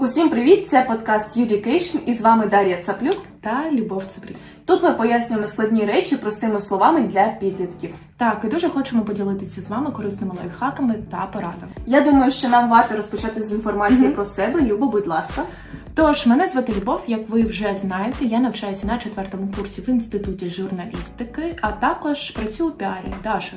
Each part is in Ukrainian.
Усім привіт! Це подкаст Education і з вами Дар'я Цаплюк. та Любов Цеплік. Тут ми пояснюємо складні речі простими словами для підлітків. Так, і дуже хочемо поділитися з вами корисними лайфхаками та порадами. Я думаю, що нам варто розпочати з інформації про себе. Любо, будь ласка. Тож, мене звати Любов, як ви вже знаєте, я навчаюся на четвертому курсі в інституті журналістики, а також працюю у піарі. Даша.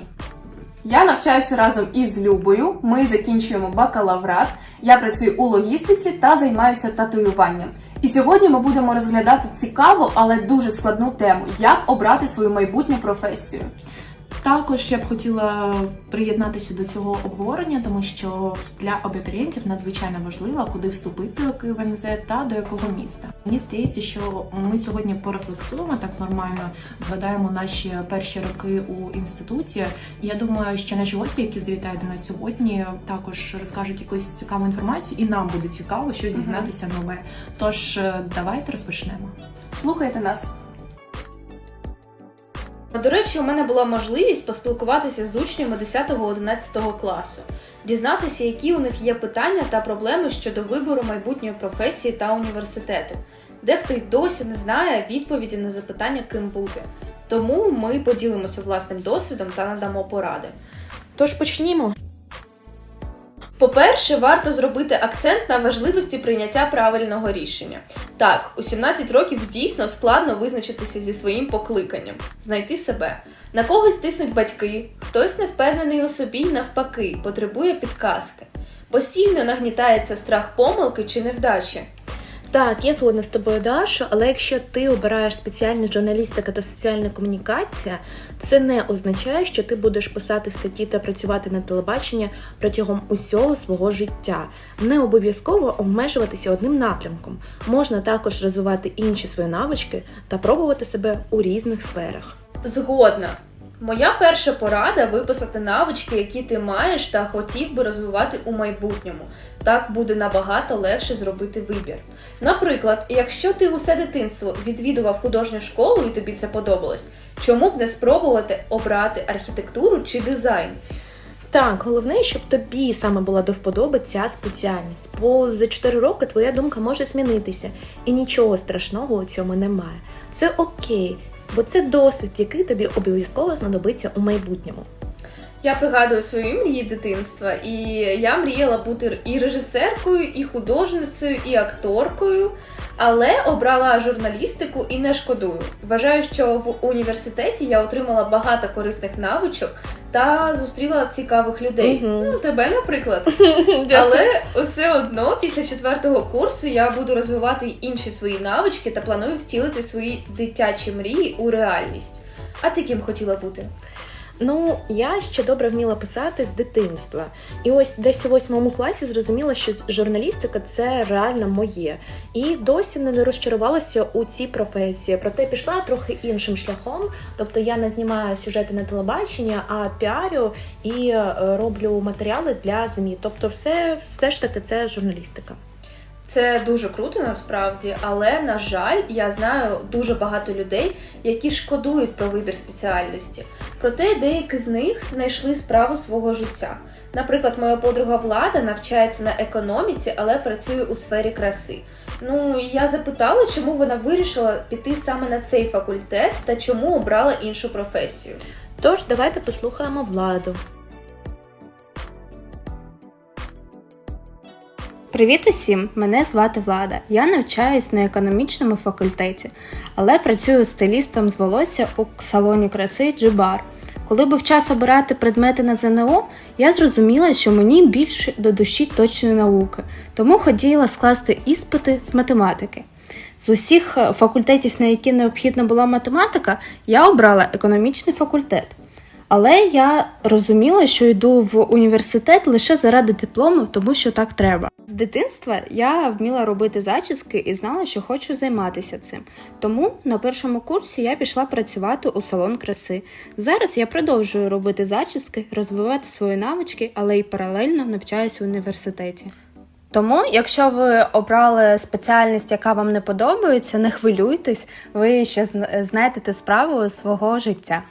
Я навчаюся разом із Любою. Ми закінчуємо бакалаврат. Я працюю у логістиці та займаюся татуюванням. І сьогодні ми будемо розглядати цікаву, але дуже складну тему: як обрати свою майбутню професію. Також я б хотіла приєднатися до цього обговорення, тому що для абітурієнтів надзвичайно важливо, куди вступити в КНЗ та до якого міста. Мені здається, що ми сьогодні порефлексуємо так нормально, згадаємо наші перші роки у інституті. Я думаю, що наші гості, які завітають до нас сьогодні, також розкажуть якусь цікаву інформацію, і нам буде цікаво щось дізнатися нове. Тож е, давайте розпочнемо. Слухайте нас. До речі, у мене була можливість поспілкуватися з учнями 10-11 класу, дізнатися, які у них є питання та проблеми щодо вибору майбутньої професії та університету. Дехто й досі не знає відповіді на запитання, ким бути. Тому ми поділимося власним досвідом та надамо поради. Тож почнімо. По-перше, варто зробити акцент на важливості прийняття правильного рішення. Так, у 17 років дійсно складно визначитися зі своїм покликанням, знайти себе. На когось тиснуть батьки, хтось не впевнений у собі навпаки, потребує підказки. Постійно нагнітається страх помилки чи невдачі. Так, я згодна з тобою, Даша, але якщо ти обираєш спеціальність журналістика та соціальна комунікація, це не означає, що ти будеш писати статті та працювати на телебаченні протягом усього свого життя. Не обов'язково обмежуватися одним напрямком. Можна також розвивати інші свої навички та пробувати себе у різних сферах. Згодна. Моя перша порада виписати навички, які ти маєш та хотів би розвивати у майбутньому. Так буде набагато легше зробити вибір. Наприклад, якщо ти усе дитинство відвідував художню школу і тобі це подобалось, чому б не спробувати обрати архітектуру чи дизайн? Так, головне, щоб тобі саме була до вподоби ця спеціальність, бо за 4 роки твоя думка може змінитися, і нічого страшного у цьому немає. Це окей, бо це досвід, який тобі обов'язково знадобиться у майбутньому. Я пригадую свої мрії дитинства, і я мріяла бути і режисеркою, і художницею, і акторкою, але обрала журналістику і не шкодую. Вважаю, що в університеті я отримала багато корисних навичок та зустріла цікавих людей. Угу. Ну, тебе, наприклад. Але все одно після четвертого курсу я буду розвивати інші свої навички та планую втілити свої дитячі мрії у реальність. А ти ким хотіла бути? Ну, я ще добре вміла писати з дитинства. І ось десь у восьмому класі зрозуміла, що журналістика це реально моє. І досі не розчарувалася у цій професії. Проте пішла трохи іншим шляхом. Тобто я не знімаю сюжети на телебачення, а піарю і е, роблю матеріали для ЗМІ. Тобто, все, все ж таки це журналістика. Це дуже круто насправді, але на жаль, я знаю дуже багато людей, які шкодують про вибір спеціальності. Проте деякі з них знайшли справу свого життя. Наприклад, моя подруга Влада навчається на економіці, але працює у сфері краси. Ну я запитала, чому вона вирішила піти саме на цей факультет та чому обрала іншу професію. Тож давайте послухаємо владу. Привіт усім! Мене звати Влада. Я навчаюсь на економічному факультеті, але працюю стилістом з волосся у салоні краси Джибар. Коли був час обирати предмети на ЗНО, я зрозуміла, що мені більше до душі точної науки, тому хотіла скласти іспити з математики. З усіх е, факультетів, на які необхідна була математика, я обрала економічний факультет. Але я розуміла, що йду в університет лише заради диплому, тому що так треба. З дитинства я вміла робити зачіски і знала, що хочу займатися цим. Тому на першому курсі я пішла працювати у салон краси. Зараз я продовжую робити зачіски, розвивати свої навички, але й паралельно навчаюсь в університеті. Тому, якщо ви обрали спеціальність, яка вам не подобається, не хвилюйтесь, ви ще зн- знайдете справу свого життя.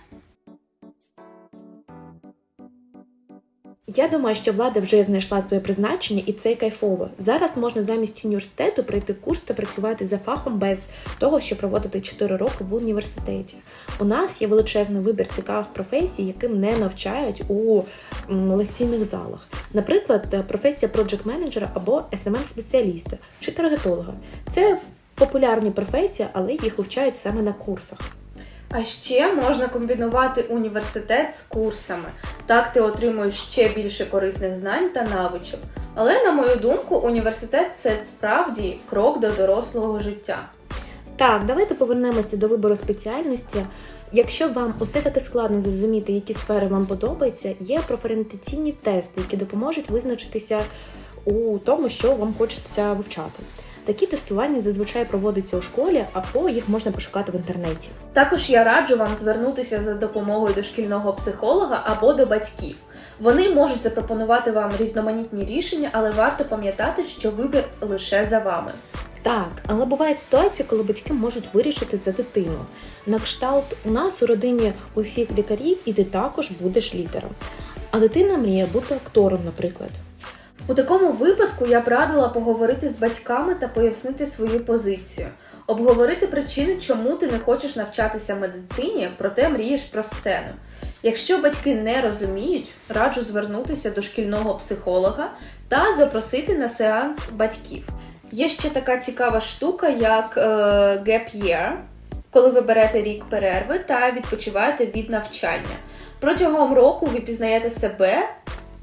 Я думаю, що влада вже знайшла своє призначення, і це кайфово. Зараз можна замість університету пройти курс та працювати за фахом без того, щоб проводити 4 роки в університеті. У нас є величезний вибір цікавих професій, яким не навчають у лекційних залах. Наприклад, професія проджект менеджера або smm спеціаліста чи таргетолога. Це популярні професії, але їх вивчають саме на курсах. А ще можна комбінувати університет з курсами. Так ти отримуєш ще більше корисних знань та навичок. Але, на мою думку, університет це справді крок до дорослого життя. Так, давайте повернемося до вибору спеціальності. Якщо вам усе таки складно зрозуміти, які сфери вам подобаються, є профорієнтаційні тести, які допоможуть визначитися у тому, що вам хочеться вивчати. Такі тестування зазвичай проводяться у школі, або їх можна пошукати в інтернеті. Також я раджу вам звернутися за допомогою до шкільного психолога або до батьків. Вони можуть запропонувати вам різноманітні рішення, але варто пам'ятати, що вибір лише за вами. Так, але бувають ситуації, коли батьки можуть вирішити за дитину. На кшталт у нас у родині у всіх лікарів, і ти також будеш лідером. А дитина мріє бути актором, наприклад. У такому випадку я б радила поговорити з батьками та пояснити свою позицію, обговорити причини, чому ти не хочеш навчатися медицині, проте мрієш про сцену. Якщо батьки не розуміють, раджу звернутися до шкільного психолога та запросити на сеанс батьків. Є ще така цікава штука, як е, gap year, коли ви берете рік перерви та відпочиваєте від навчання. Протягом року ви пізнаєте себе,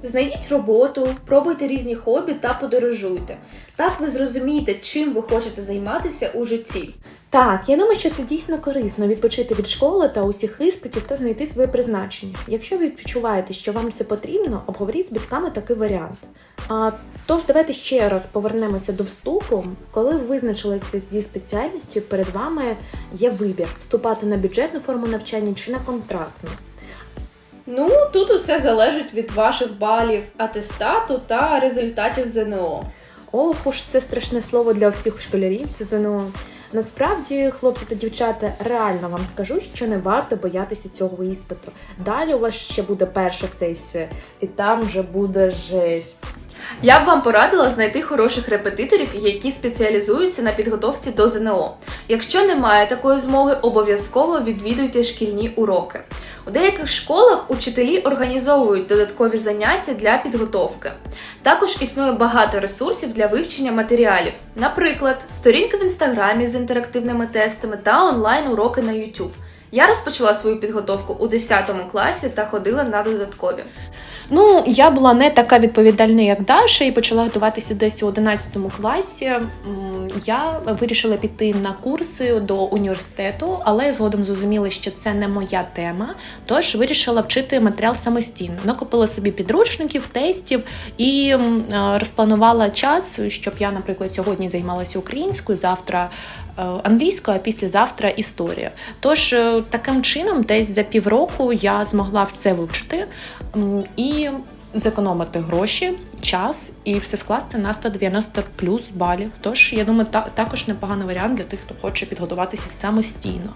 знайдіть роботу, пробуйте різні хобі та подорожуйте. Так ви зрозумієте, чим ви хочете займатися у житті. Так, я думаю, що це дійсно корисно відпочити від школи та усіх іспитів та знайти своє призначення. Якщо ви відчуваєте, що вам це потрібно, обговоріть з батьками такий варіант. А, тож давайте ще раз повернемося до вступу. Коли ви визначилися зі спеціальністю, перед вами є вибір вступати на бюджетну форму навчання чи на контрактну. Ну, тут усе залежить від ваших балів, атестату та результатів ЗНО. Ох уж це страшне слово для всіх школярів. Це ЗНО. Насправді, хлопці та дівчата, реально вам скажу, що не варто боятися цього іспиту. Далі у вас ще буде перша сесія, і там вже буде жесть. Я б вам порадила знайти хороших репетиторів, які спеціалізуються на підготовці до ЗНО. Якщо немає такої змоги, обов'язково відвідуйте шкільні уроки. У деяких школах учителі організовують додаткові заняття для підготовки. Також існує багато ресурсів для вивчення матеріалів, наприклад, сторінки в інстаграмі з інтерактивними тестами та онлайн-уроки на YouTube. Я розпочала свою підготовку у 10 класі та ходила на додаткові. Ну, я була не така відповідальна, як Даша, і почала готуватися десь у 11 класі. Я вирішила піти на курси до університету, але згодом зрозуміла, що це не моя тема. Тож вирішила вчити матеріал самостійно. Накопила собі підручників, тестів і е, розпланувала час, щоб я, наприклад, сьогодні займалася українською, завтра е, англійською, а післязавтра історія. Тож е, таким чином, десь за півроку я змогла все вивчити і зекономити гроші, час і все скласти на 190 плюс балів. Тож я думаю, та, також непоганий варіант для тих, хто хоче підготуватися самостійно.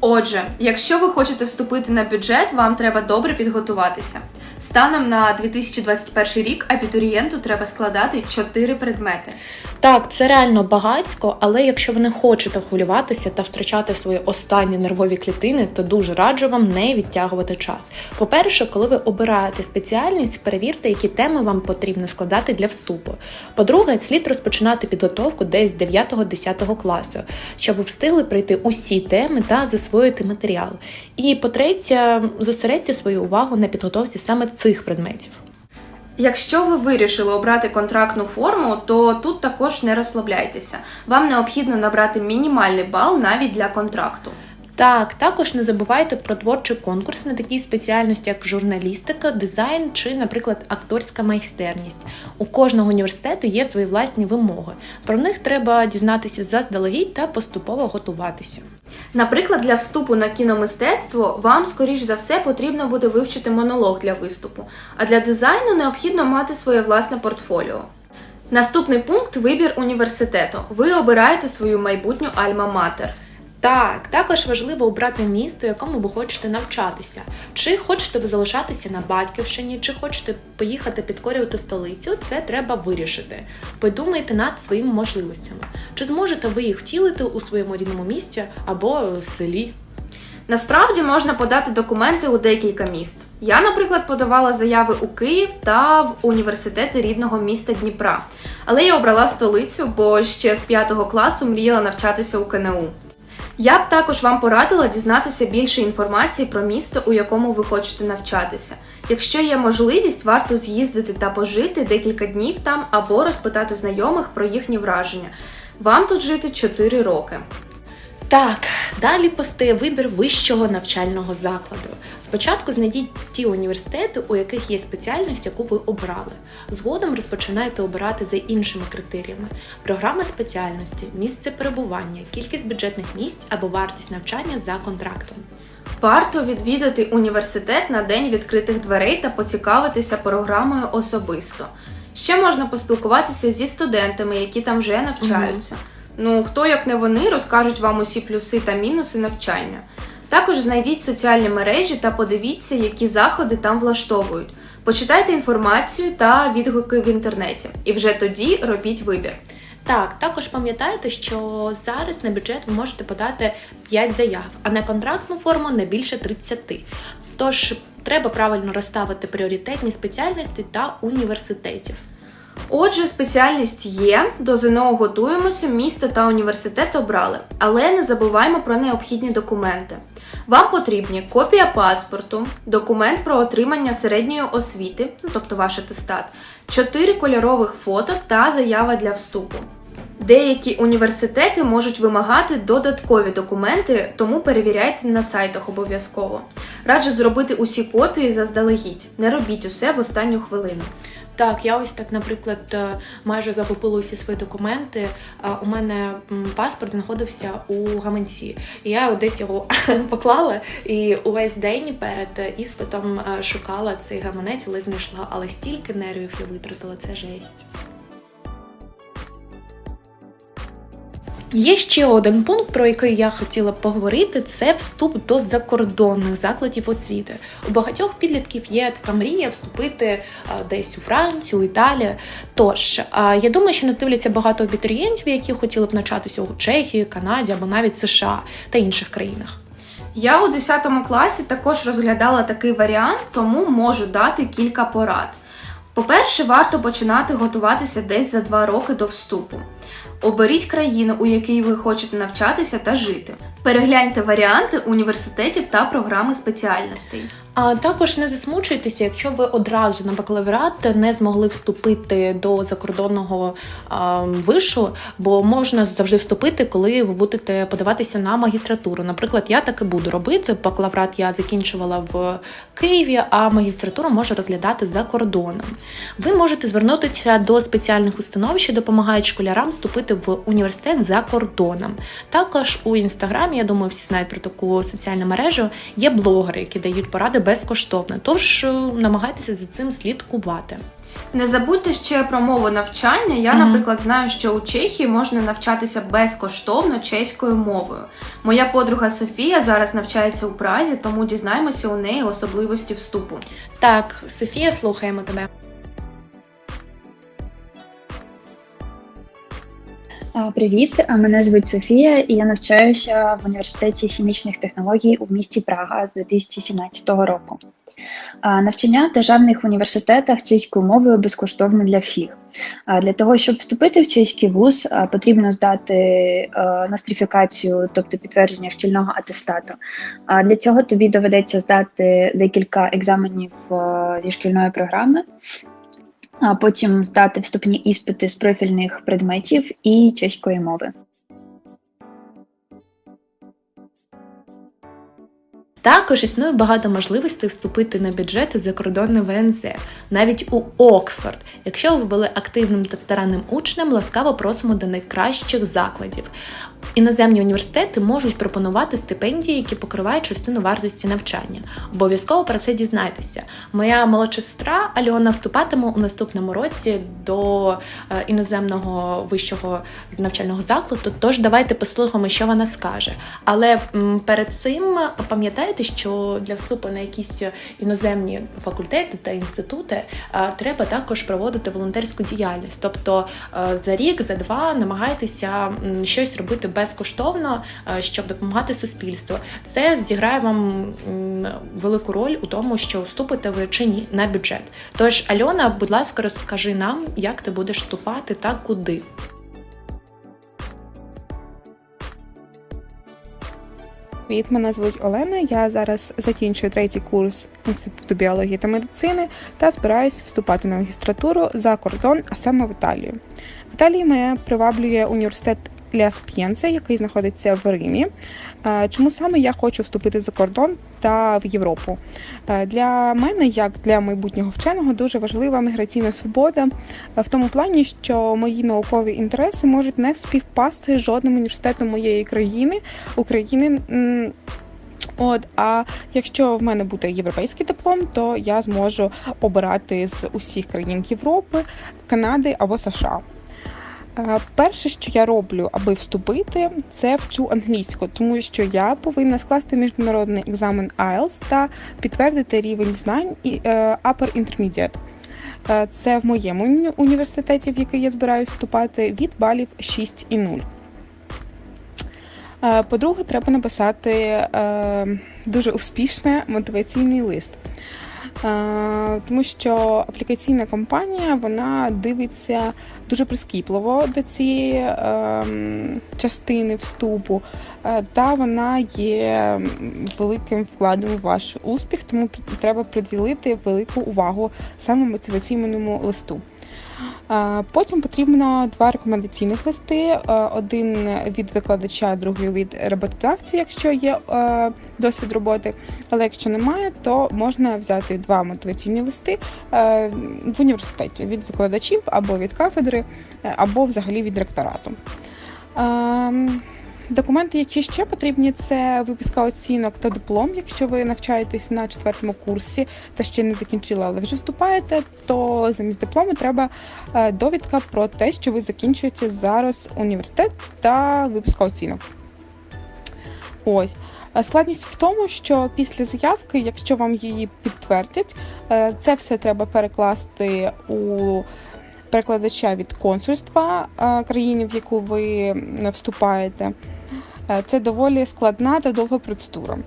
Отже, якщо ви хочете вступити на бюджет, вам треба добре підготуватися. Станом на 2021 рік абітурієнту треба складати 4 предмети. Так, це реально багатсько, але якщо ви не хочете хвилюватися та втрачати свої останні нервові клітини, то дуже раджу вам не відтягувати час. По-перше, коли ви обираєте спеціальність, перевірте, які теми вам потрібно складати для вступу. По-друге, слід розпочинати підготовку десь 9-10 класу, щоб встигли пройти усі теми та засвоїти матеріал. І по-третє, зосередьте свою увагу на підготовці саме цих предметів. Якщо ви вирішили обрати контрактну форму, то тут також не розслабляйтеся. Вам необхідно набрати мінімальний бал навіть для контракту. Так, також не забувайте про творчий конкурс на такій спеціальності, як журналістика, дизайн чи, наприклад, акторська майстерність. У кожного університету є свої власні вимоги. Про них треба дізнатися заздалегідь та поступово готуватися. Наприклад, для вступу на кіномистецтво вам, скоріш за все, потрібно буде вивчити монолог для виступу, а для дизайну необхідно мати своє власне портфоліо. Наступний пункт вибір університету. Ви обираєте свою майбутню альма-матер. Так, також важливо обрати місто, якому ви хочете навчатися. Чи хочете ви залишатися на батьківщині, чи хочете поїхати підкорювати столицю, це треба вирішити. Подумайте над своїми можливостями. Чи зможете ви їх втілити у своєму рідному місті або селі? Насправді можна подати документи у декілька міст. Я, наприклад, подавала заяви у Київ та в університети рідного міста Дніпра. Але я обрала столицю, бо ще з 5 класу мріяла навчатися у КНУ. Я б також вам порадила дізнатися більше інформації про місто, у якому ви хочете навчатися. Якщо є можливість, варто з'їздити та пожити декілька днів там або розпитати знайомих про їхні враження. Вам тут жити 4 роки. Так, далі постає вибір вищого навчального закладу. Спочатку знайдіть ті університети, у яких є спеціальність, яку ви обрали. Згодом розпочинайте обирати за іншими критеріями: програма спеціальності, місце перебування, кількість бюджетних місць або вартість навчання за контрактом. Варто відвідати університет на день відкритих дверей та поцікавитися програмою особисто. Ще можна поспілкуватися зі студентами, які там вже навчаються. Ну, хто як не вони розкажуть вам усі плюси та мінуси навчання. Також знайдіть соціальні мережі та подивіться, які заходи там влаштовують. Почитайте інформацію та відгуки в інтернеті, і вже тоді робіть вибір. Так, також пам'ятайте, що зараз на бюджет ви можете подати 5 заяв, а на контрактну форму не більше 30. Тож треба правильно розставити пріоритетні спеціальності та університетів. Отже, спеціальність є, до ЗНО готуємося, місто та університет обрали, але не забуваємо про необхідні документи. Вам потрібні копія паспорту, документ про отримання середньої освіти, ну, тобто ваш атестат, 4 кольорових фото та заява для вступу. Деякі університети можуть вимагати додаткові документи, тому перевіряйте на сайтах обов'язково. Раджу зробити усі копії заздалегідь, не робіть усе в останню хвилину. Так, я ось так, наприклад, е, майже загубила усі свої документи. У мене паспорт знаходився у гаманці, і я десь його поклала і увесь день перед іспитом е, шукала цей гаманець, але знайшла. Але стільки нервів я витратила, це жесть. Є ще один пункт, про який я хотіла поговорити: це вступ до закордонних закладів освіти. У багатьох підлітків є така мрія вступити десь у Францію, Італію. Тож я думаю, що нас дивляться багато абітурієнтів, які хотіли б навчатися у Чехії, Канаді або навіть США та інших країнах. Я у 10 класі також розглядала такий варіант, тому можу дати кілька порад. По-перше, варто починати готуватися десь за два роки до вступу. Оберіть країну, у якій ви хочете навчатися та жити. Перегляньте варіанти університетів та програми спеціальностей. А також не засмучуйтеся, якщо ви одразу на бакалаврат не змогли вступити до закордонного а, вишу, бо можна завжди вступити, коли ви будете подаватися на магістратуру. Наприклад, я так і буду робити. Бакалаврат я закінчувала в Києві, а магістратуру можу розглядати за кордоном. Ви можете звернутися до спеціальних установ, що допомагають школярам вступити в університет за кордоном. Також у інстаграмі, я думаю, всі знають про таку соціальну мережу. Є блогери, які дають поради безкоштовно. Тож е, намагайтеся за цим слідкувати. Не забудьте ще про мову навчання. Я, Мгм. наприклад, знаю, що у Чехії можна навчатися безкоштовно чеською мовою. Моя подруга Софія зараз навчається у Празі, тому дізнаємося у неї особливості вступу. Так, Софія, слухаємо тебе. Привіт, мене звуть Софія, і я навчаюся в університеті хімічних технологій у місті Прага з 2017 року. Навчання в державних університетах чеською мовою безкоштовне для всіх. Для того, щоб вступити в чеський вуз, потрібно здати нострифікацію, тобто підтвердження шкільного атестату. Для цього тобі доведеться здати декілька екзаменів зі шкільної програми а потім здати вступні іспити з профільних предметів і чеської мови. Також існує багато можливостей вступити на бюджет у закордонне ВНЗ, навіть у Оксфорд. Якщо ви були активним та старанним учнем, ласкаво просимо до найкращих закладів. Іноземні університети можуть пропонувати стипендії, які покривають частину вартості навчання. Обов'язково про це дізнайтеся. Моя молодша сестра Альона вступатиме у наступному році до е, іноземного вищого навчального закладу. Тож давайте послухаємо, що вона скаже. Але перед цим пам'ятайте, що для вступу на якісь іноземні факультети та інститути треба також проводити волонтерську діяльність. Тобто за рік, за два намагайтеся щось робити безкоштовно, щоб допомагати суспільству. Це зіграє вам велику роль у тому, що вступите ви чи ні на бюджет. Тож, Альона, будь ласка, розкажи нам, як ти будеш вступати та куди. Привіт, мене звуть Олена. Я зараз закінчую третій курс Інституту біології та медицини та збираюсь вступати на магістратуру за кордон, а саме в Італію. В Італії мене приваблює університет Ля Сп'єнце, який знаходиться в Римі. Чому саме я хочу вступити за кордон та в Європу? Для мене, як для майбутнього вченого, дуже важлива міграційна свобода в тому плані, що мої наукові інтереси можуть не співпасти з жодним університетом моєї країни, України. От, а якщо в мене буде європейський диплом, то я зможу обирати з усіх країн Європи, Канади або США. Е, Перше, що я роблю, аби вступити, це вчу англійську, тому що я повинна скласти міжнародний екзамен IELTS та підтвердити рівень знань і е, Upper Intermediate. Е, Це в моєму університеті, в який я збираюсь вступати, від балів 6 і 0. Е, По-друге, треба написати дуже успішний мотиваційний лист. Тому що аплікаційна кампанія вона дивиться дуже прискіпливо до цієї е, частини вступу, е, та вона є великим вкладом у ваш успіх, тому треба приділити велику увагу саме мотиваційному листу. Потім потрібно два рекомендаційних листи: один від викладача, другий від роботодавця, якщо є досвід роботи. Але якщо немає, то можна взяти два мотиваційні листи в університеті від викладачів або від кафедри, або взагалі від ректорату. Документи, які ще потрібні, це виписка оцінок та диплом. Якщо ви навчаєтесь на четвертому курсі та ще не закінчили, але вже вступаєте, то замість диплому треба е, довідка про те, що ви закінчуєте зараз університет та виписка оцінок. Ось. Е, Складність в тому, що після заявки, якщо вам її підтвердять, е, це все треба перекласти у перекладача від консульства країни, в яку ви вступаєте. Е, Це доволі складна та довга процедура.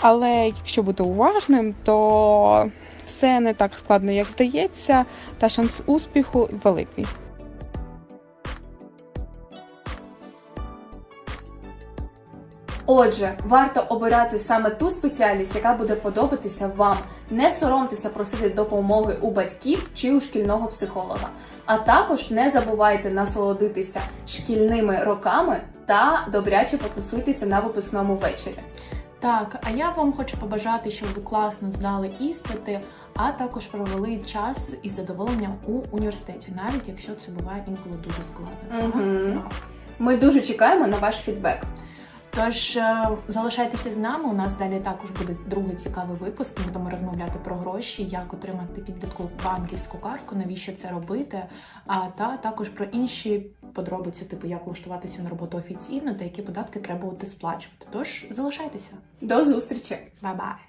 Але якщо бути уважним, то все не так складно, як здається, та шанс успіху великий. Отже, варто обирати саме ту спеціальність, яка буде подобатися вам. Не соромтеся просити допомоги у батьків чи у шкільного психолога. А також не забувайте насолодитися шкільними роками та добряче потусуйтеся на випускному вечорі. Так, а я вам хочу побажати, щоб ви класно здали іспити, а також провели час із задоволенням у університеті, навіть якщо це буває інколи дуже складно. Угу. Так. Ми дуже чекаємо на ваш фідбек. Тож е, залишайтеся з нами. У нас далі також буде другий цікавий випуск. Ми будемо розмовляти про гроші, як отримати підлітку банківську картку, навіщо це робити, а та також про інші подробиці, типу як влаштуватися на роботу офіційно та які податки треба буде сплачувати. Тож залишайтеся. До зустрічі! Бай-бай!